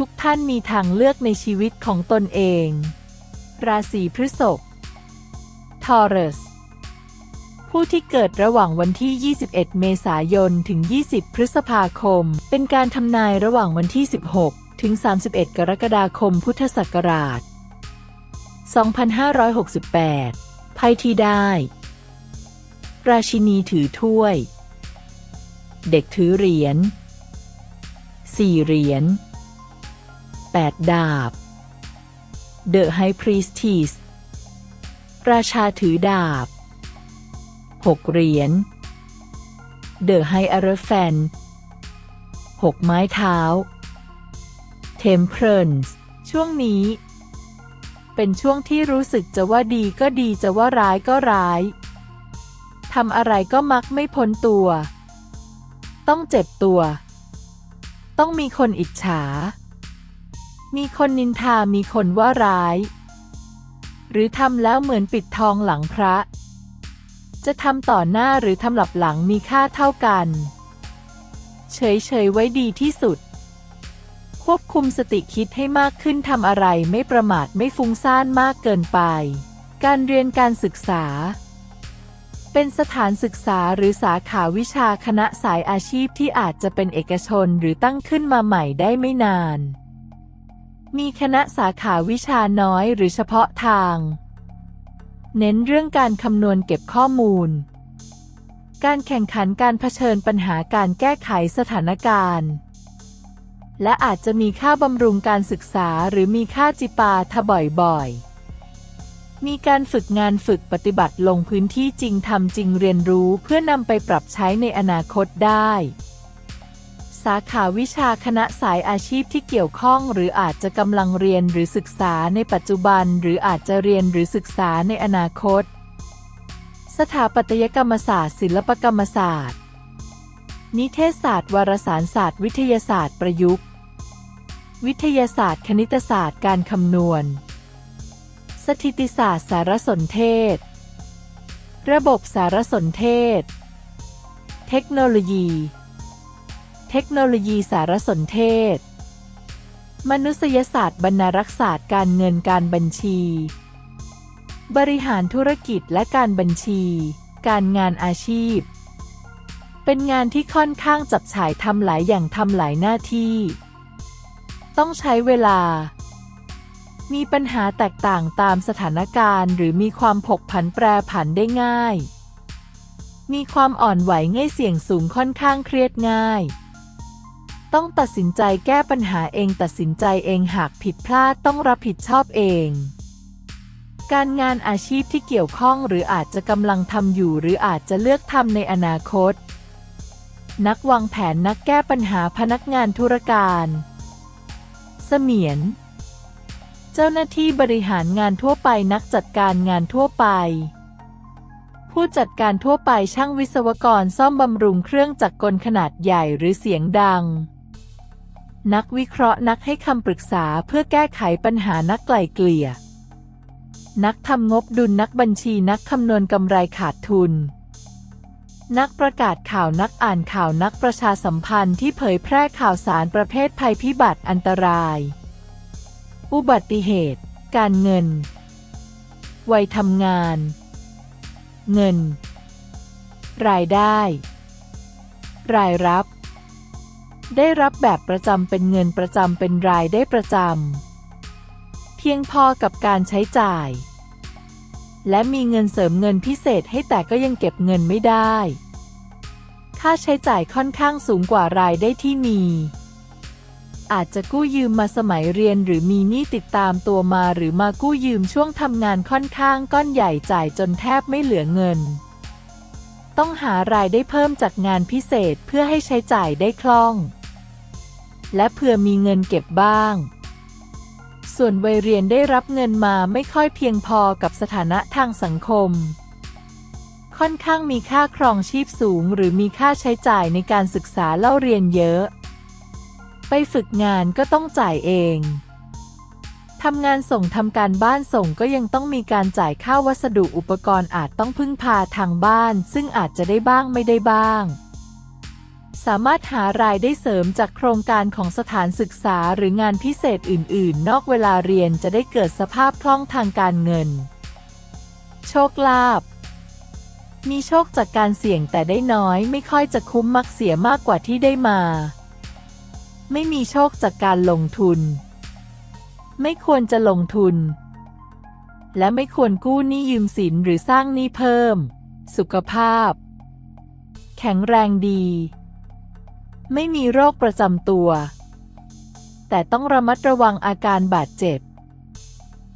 ทุกท่านมีทางเลือกในชีวิตของตนเอง ราศีพฤษภทอรัสผู้ที่เกิดระหว่างวันที่ 21 เมษายน ถึง 20 พฤษภาคม เป็นการทำนายระหว่างวันที่ 16 ถึง 31 กรกฎาคม พุทธศักราช 2568ไพ่ที่ได้ ราชินีถือถ้วย เด็กถือเหรียญสี่เหรียญ แปดาบ The High Priestess ราชาถือดาบหกเหรียญ The High Elephant หกไม้เท้า Temperance ช่วงนี้ เป็นช่วงที่รู้สึกจะว่าดีก็ดีจะว่าร้ายก็ร้ายทำอะไรก็มักไม่พ้นตัว ต้องเจ็บตัว ต้องมีคนอิจฉา มีคนนินทามีคนว่าร้าย หรือทำแล้วเหมือนปิดทองหลังพระ จะทำต่อหน้าหรือทำหลับหลังมีค่าเท่ากัน เฉยๆไว้ดีที่สุด ควบคุมสติคิดให้มากขึ้นทำอะไรไม่ประมาทไม่ฟุ้งซ่านมากเกินไป การเรียนการศึกษา เป็นสถานศึกษาหรือสาขาวิชาคณะสายอาชีพที่อาจจะเป็นเอกชนหรือตั้งขึ้นมาใหม่ได้ไม่นาน มีคณะสาขาวิชาน้อยหรือเฉพาะทาง เน้นเรื่องการคำนวณเก็บข้อมูล การแข่งขันการเผชิญปัญหาการแก้ไขสถานการณ์ และอาจจะมีค่าบำรุงการศึกษาหรือมีค่าจิปาถบ่อยๆมีการฝึกงานฝึกปฏิบัติลงพื้นที่จริงทำจริงเรียนรู้เพื่อนำไปปรับใช้ในอนาคตได้ สาขาวิชาคณะสายอาชีพที่เกี่ยวข้อง หรืออาจจะกำลังเรียนหรือศึกษาในปัจจุบัน หรืออาจจะเรียนหรือศึกษาในอนาคต สถาปัตยกรรมศาสตร์ ศิลปกรรมศาสตร์ นิเทศศาสตร์ วารสารศาสตร์ วิทยาศาสตร์ประยุกต์ วิทยาศาสตร์ คณิตศาสตร์การคำนวณ สถิติศาสตร์ สารสนเทศ ระบบสารสนเทศ เทคโนโลยี เทคโนโลยีสารสนเทศ มนุษยศาสตร์บรรณารักษาสตร์การเงินการบัญชี บริหารธุรกิจและการบัญชี การงานอาชีพ เป็นงานที่ค่อนข้างจับฉายทำหลายอย่างทำหลายหน้าที่ ต้องใช้เวลา มีปัญหาแตกต่างตามสถานการณ์ หรือมีความผกผันแปรผันได้ง่ายมีความอ่อนไหวง่ายเสี่ยงสูงค่อนข้างเครียดง่าย ต้องตัดสินใจแก้ปัญหาเองตัดสินใจเองหากผิดพลาดต้องรับผิดชอบเอง การงานอาชีพที่เกี่ยวข้องหรืออาจจะกำลังทำอยู่ หรืออาจจะเลือกทำในอนาคต นักวางแผนนักแก้ปัญหาพนักงานธุรการเสมียน เจ้าหน้าที่บริหารงานทั่วไปนักจัดการงานทั่วไป ผู้จัดการทั่วไปช่างวิศวกรซ่อมบำรุงเครื่องจักรกลขนาดใหญ่หรือเสียงดัง นักวิเคราะห์นักให้คำปรึกษาเพื่อแก้ไขปัญหานักไกล่เกลี่ย นักทำงบดุลนักบัญชีนักคำนวณกำไรขาดทุน นักประกาศข่าวนักอ่านข่าวนักประชาสัมพันธ์ที่เผยแพร่ข่าวสารประเภทภัยพิบัติอันตราย อุบัติเหตุ การเงิน วัยทำงาน เงิน รายได้ รายรับ ได้รับแบบประจำเป็นเงินประจำเป็นรายได้ประจำ เพียงพอกับการใช้จ่าย และมีเงินเสริมเงินพิเศษให้แต่ก็ยังเก็บเงินไม่ได้ ค่าใช้จ่ายค่อนข้างสูงกว่ารายได้ที่มี อาจจะกู้ยืมมาสมัยเรียนหรือมีหนี้ติดตามตัวมาหรือมากู้ยืมช่วงทำงานค่อนข้างก้อนใหญ่จ่ายจนแทบไม่เหลือเงินต้องหารายได้เพิ่มจากงานพิเศษเพื่อให้ใช้จ่ายได้คล่อง และเผื่อมีเงินเก็บบ้าง ส่วนวัยเรียนได้รับเงินมาไม่ค่อยเพียงพอกับสถานะทางสังคม ค่อนข้างมีค่าครองชีพสูง หรือมีค่าใช้จ่ายในการศึกษาเล่าเรียนเยอะ ไปฝึกงานก็ต้องจ่ายเองทำงานส่งทำการบ้านส่งก็ยังต้องมีการจ่ายค่าวัสดุอุปกรณ์อาจต้องพึ่งพาทางบ้าน ซึ่งอาจจะได้บ้างไม่ได้บ้าง สามารถหารายได้เสริมจากโครงการของสถานศึกษาหรืองานพิเศษอื่น ๆ นอกเวลาเรียนจะได้เกิดสภาพคล่องทางการเงิน โชคลาภมีโชคจากการเสี่ยงแต่ได้น้อยไม่ค่อยจะคุ้มมักเสียมากกว่าที่ได้มา ไม่มีโชคจากการลงทุน ไม่ควรจะลงทุน และไม่ควรกู้หนี้ยืมสินหรือสร้างหนี้เพิ่ม สุขภาพ แข็งแรงดี ไม่มีโรคประจำตัว แต่ต้องระมัดระวังอาการบาดเจ็บ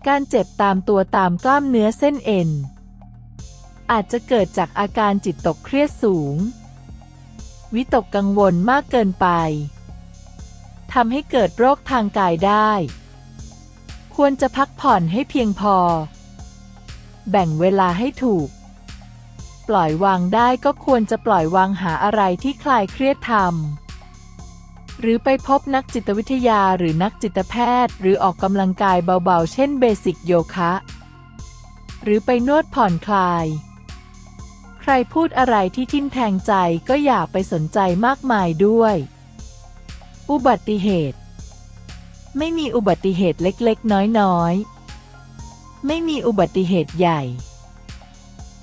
การเจ็บตามตัวตามกล้ามเนื้อเส้นเอ็น อาจจะเกิดจากอาการจิตตกเครียดสูง วิตกกังวลมากเกินไปทำให้เกิดโรคทางกายได้ ควรจะพักผ่อนให้เพียงพอ แบ่งเวลาให้ถูก ปล่อยวางได้ก็ควรจะปล่อยวางหาอะไรที่คลายเครียดทำหรือไปพบนักจิตวิทยาหรือนักจิตแพทย์ หรือออกกำลังกายเบาๆ เช่นเบสิกโยคะ หรือไปนวดผ่อนคลาย ใครพูดอะไรที่ทิ่มแทงใจก็อย่าไปสนใจมากมายด้วย อุบัติเหตุ ไม่มีอุบัติเหตุเล็กๆ น้อยๆ ไม่มีอุบัติเหตุใหญ่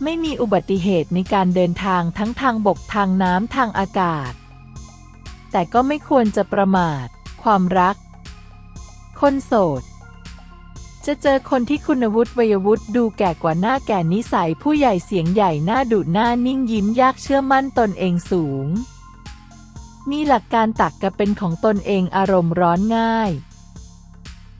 ไม่มีอุบัติเหตุในการเดินทางทั้งทางบกทางน้ำทางอากาศ แต่ก็ไม่ควรจะประมาท ความรัก คนโสด จะเจอคนที่คุณวุฒิวัยวุฒิดูแก่กว่าหน้าแก่นิสัยผู้ใหญ่เสียงใหญ่หน้าดุหน้านิ่งยิ้มยากเชื่อมั่นตนเองสูง มีหลักการตักกะเป็นของตนเองอารมณ์ร้อนง่าย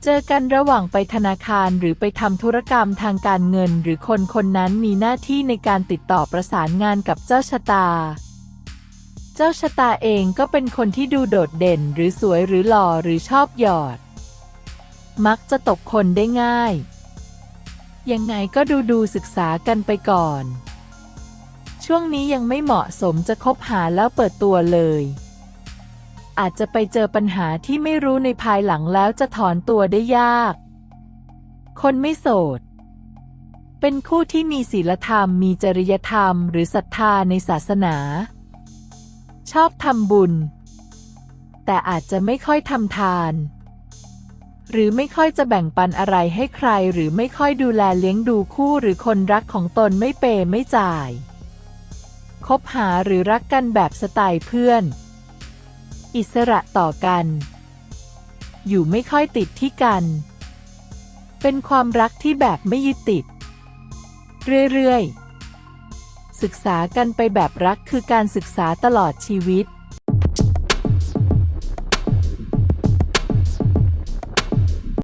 เจอกันระหว่างไปธนาคารหรือไปทำธุรกรรมทางการเงิน หรือคนคนนั้นมีหน้าที่ในการติดต่อประสานงานกับเจ้าชะตา เจ้าชะตาเองก็เป็นคนที่ดูโดดเด่น หรือสวยหรือหล่อหรือชอบหยอด มักจะตกคนได้ง่าย ยังไงก็ดูดูศึกษากันไปก่อน ช่วงนี้ยังไม่เหมาะสมจะคบหาแล้วเปิดตัวเลย อาจจะไปเจอปัญหาที่ไม่รู้ในภายหลังแล้วจะถอนตัวได้ยาก คนไม่โสด เป็นคู่ที่มีศีลธรรม มีจริยธรรม หรือศรัทธาในศาสนา ชอบทำบุญ แต่อาจจะไม่ค่อยทำทาน หรือไม่ค่อยจะแบ่งปันอะไรให้ใคร หรือไม่ค่อยดูแลเลี้ยงดูคู่หรือคนรักของตนไม่เปไม่จ่าย คบหาหรือรักกันแบบสไตล์เพื่อน อิสระต่อกัน อยู่ไม่ค่อยติดที่กัน เป็นความรักที่แบบไม่ยึดติด เรื่อยๆ ศึกษากันไปแบบรักคือการศึกษาตลอดชีวิต